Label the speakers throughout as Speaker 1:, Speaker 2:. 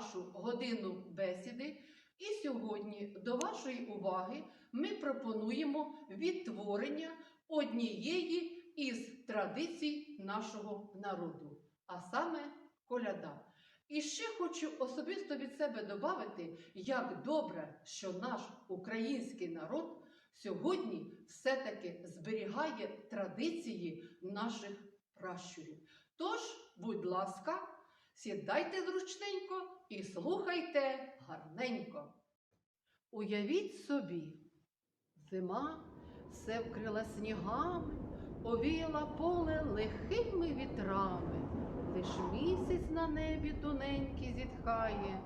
Speaker 1: нашу годину бесіди. І сьогодні до вашої уваги ми пропонуємо відтворення однієї із традицій нашого народу, а саме коляда. І ще хочу особисто від себе додати, як добре, що наш український народ сьогодні все-таки зберігає традиції наших пращурів. Тож, будь ласка, сідайте зручненько і слухайте гарненько. Уявіть собі, зима все вкрила снігами, овіяла поле лихими вітрами, лиш місяць на небі тоненький зітхає,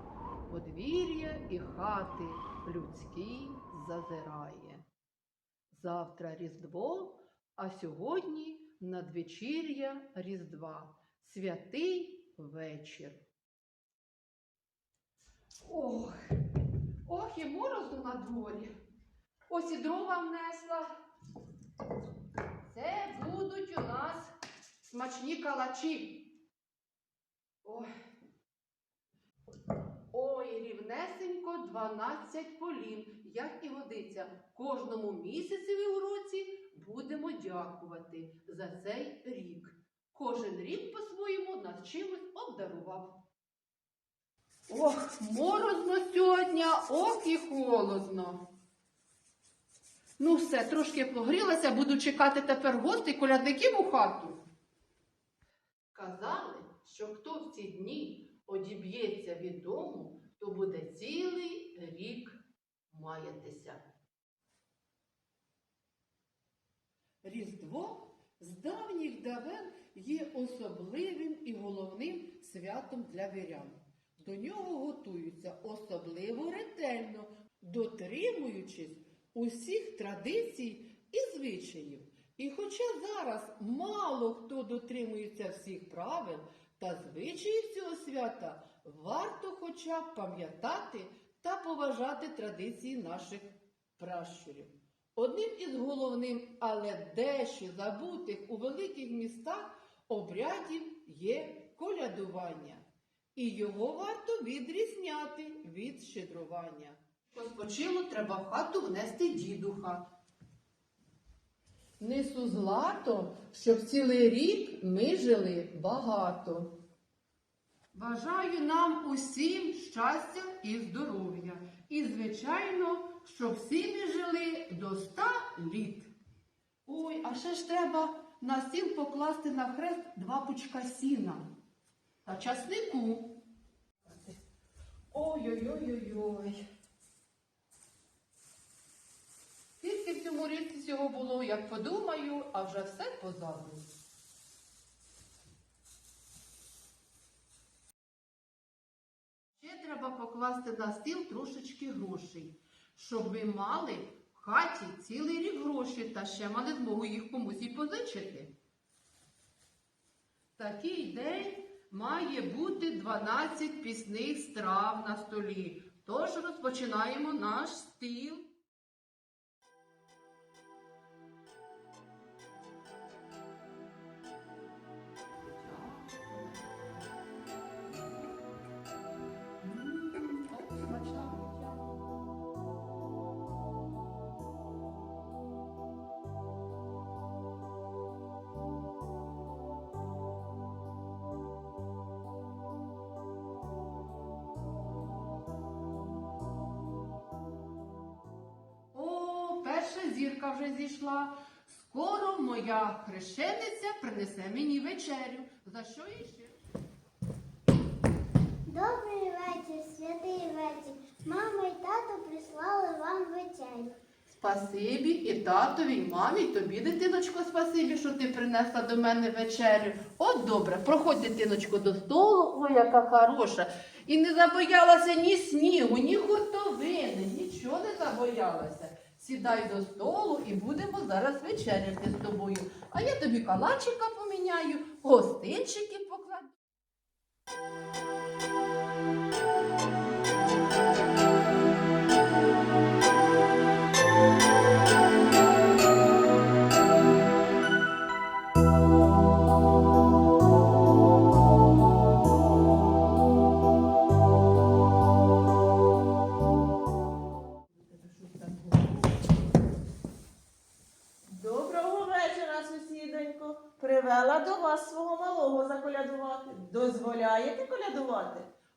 Speaker 1: подвір'я і хати людські зазирає. Завтра Різдво, а сьогодні надвечір'я Різдва, святий вечір. Ох, ох, і морозу на дворі. Ось і дрова внесла. Це будуть у нас смачні калачі. Ой. Ой, рівнесенько 12 полін, як і годиться. Кожному місяцеві у році будемо дякувати за цей рік. Кожен рік по-своєму нас чимось обдарував. Ох, морозно сьогодні, ох і холодно. Ну, все, трошки погрілася, буду чекати тепер гостей колядників у хату. Казали, що хто в ці дні одіб'ється від дому, то буде цілий рік маятися. Різдво з давніх давен є особливим і головним святом для вірян. До нього готуються особливо ретельно, дотримуючись усіх традицій і звичаїв. І хоча зараз мало хто дотримується всіх правил та звичаїв цього свята, варто хоча б пам'ятати та поважати традиції наших пращурів. Одним із головним, але дещо забутих у великих містах обрядів є колядування. І його варто відрізняти від щедрування. Поспочило треба в хату внести дідуха. Несу злато, щоб цілий рік ми жили багато. Бажаю нам усім щастя і здоров'я. І, звичайно, щоб всі ми жили до ста літ. Ой, а ще ж треба на стіл покласти на хрест два пучка сіна та часнику. Ой-ой-ой-ой-ой. Скільки в цьому ріці цього було, як подумаю, а вже все позаду. Ще треба покласти на стіл трошечки грошей, щоб ви мали в хаті цілий рік гроші та ще мали змогу їх комусь і позичити. Такий день має бути 12 пісних страв на столі. Тож розпочинаємо наш стіл. Зірка вже зійшла. Скоро моя хрещениця принесе мені вечерю. За що їй ще?
Speaker 2: Добрий вечір, святий вечір. Мама і тато прислали вам вечерю.
Speaker 1: Спасибі і татові, і мамі, і тобі, дитиночко, спасибі, що ти принесла до мене вечерю. От добре, проходь, дитиночко, до столу, ой, яка хороша. І не забоялася ні снігу, ні хуртовини, нічого не забоялася. Сідай до столу і будемо зараз вечеряти з тобою. А я тобі калачика поміняю, гостинчики покладу.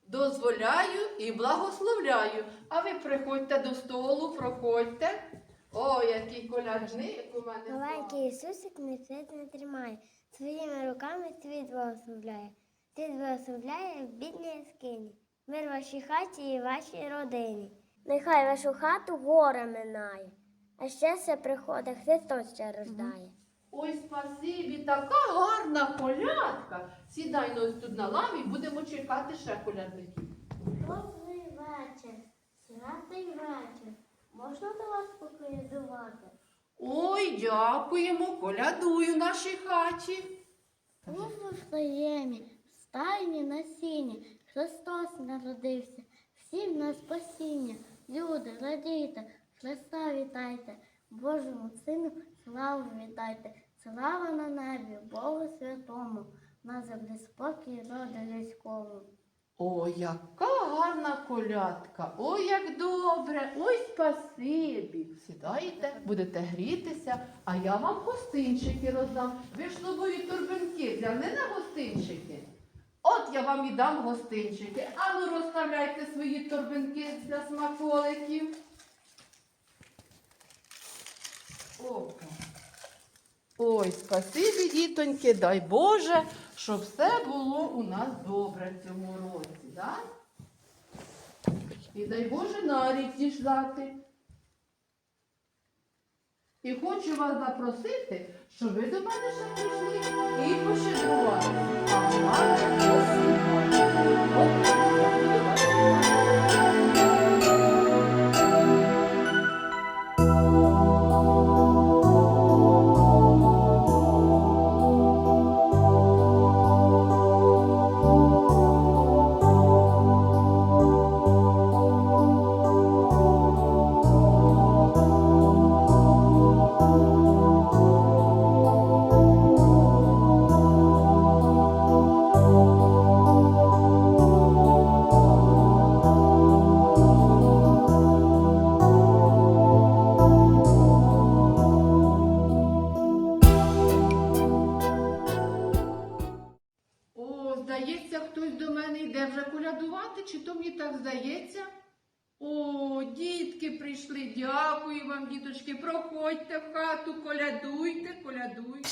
Speaker 1: Дозволяю і благословляю. А ви приходьте до столу, проходьте. О, який колядник у мене.
Speaker 2: Маленький Ісусик не світ не тримає, своїми руками світ благословляє. Світ благословляє в бідній скині, мир вашій хаті і вашій родині. Нехай вашу хату горе минає, а ще все приходить, Христос ще рождає.
Speaker 1: Ой, спасибі, така гарна колядка. Сідай ну, ось тут на лаві, будемо чекати ще колядників.
Speaker 2: Добрий вечір, святий вечір. Можна до вас поколядувати?
Speaker 1: Ой, дякуємо, колядую нашій хаті.
Speaker 2: Вифлеємі, в стайні на сіні, Христос народився, всім на спасіння. Люди, радійте, Христа вітайте, Божому Сину славу вітайте, слава на небі, Богу святому, на землі спокій роду людському.
Speaker 1: Ой, яка гарна колядка. Ой, як добре. Ой, спасибі. Сідайте, будете грітися, а я вам гостинчики роздам. Ви ж з собою торбинки взяли на гостинчики. От я вам і дам гостинчики. Ану, розставляйте свої торбинки для смаколиків. Опа. Ой, спасибі, дітоньки, дай Боже, щоб все було у нас добре в цьому році, да? І дай Боже на рік діждати. І хочу вас запросити, щоб ви до мене ще прийшли і пощедрували. А мати спасибо. Здається? О, дітки прийшли. Дякую вам, діточки. Проходьте в хату, колядуйте, колядуйте.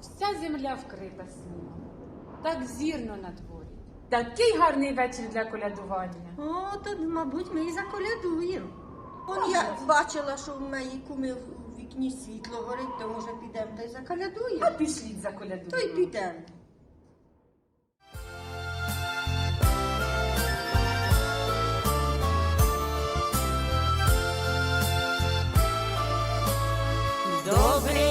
Speaker 3: Вся земля вкрита снігом. Так зірно на дворі. Такий гарний вечір для колядування.
Speaker 4: О, то, мабуть, ми і заколядуємо. Он я бачила, що в моїй куми в вікні світло горить, то може підемо та й
Speaker 3: А пішліть за колядування.
Speaker 4: То й підемо.
Speaker 5: Добрий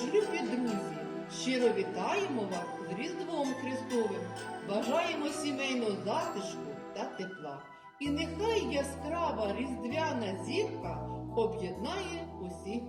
Speaker 1: Тож, любі друзі, щиро вітаємо вас з Різдвом Христовим, бажаємо сімейного затишку та тепла. І нехай яскрава різдвяна зірка об'єднає усіх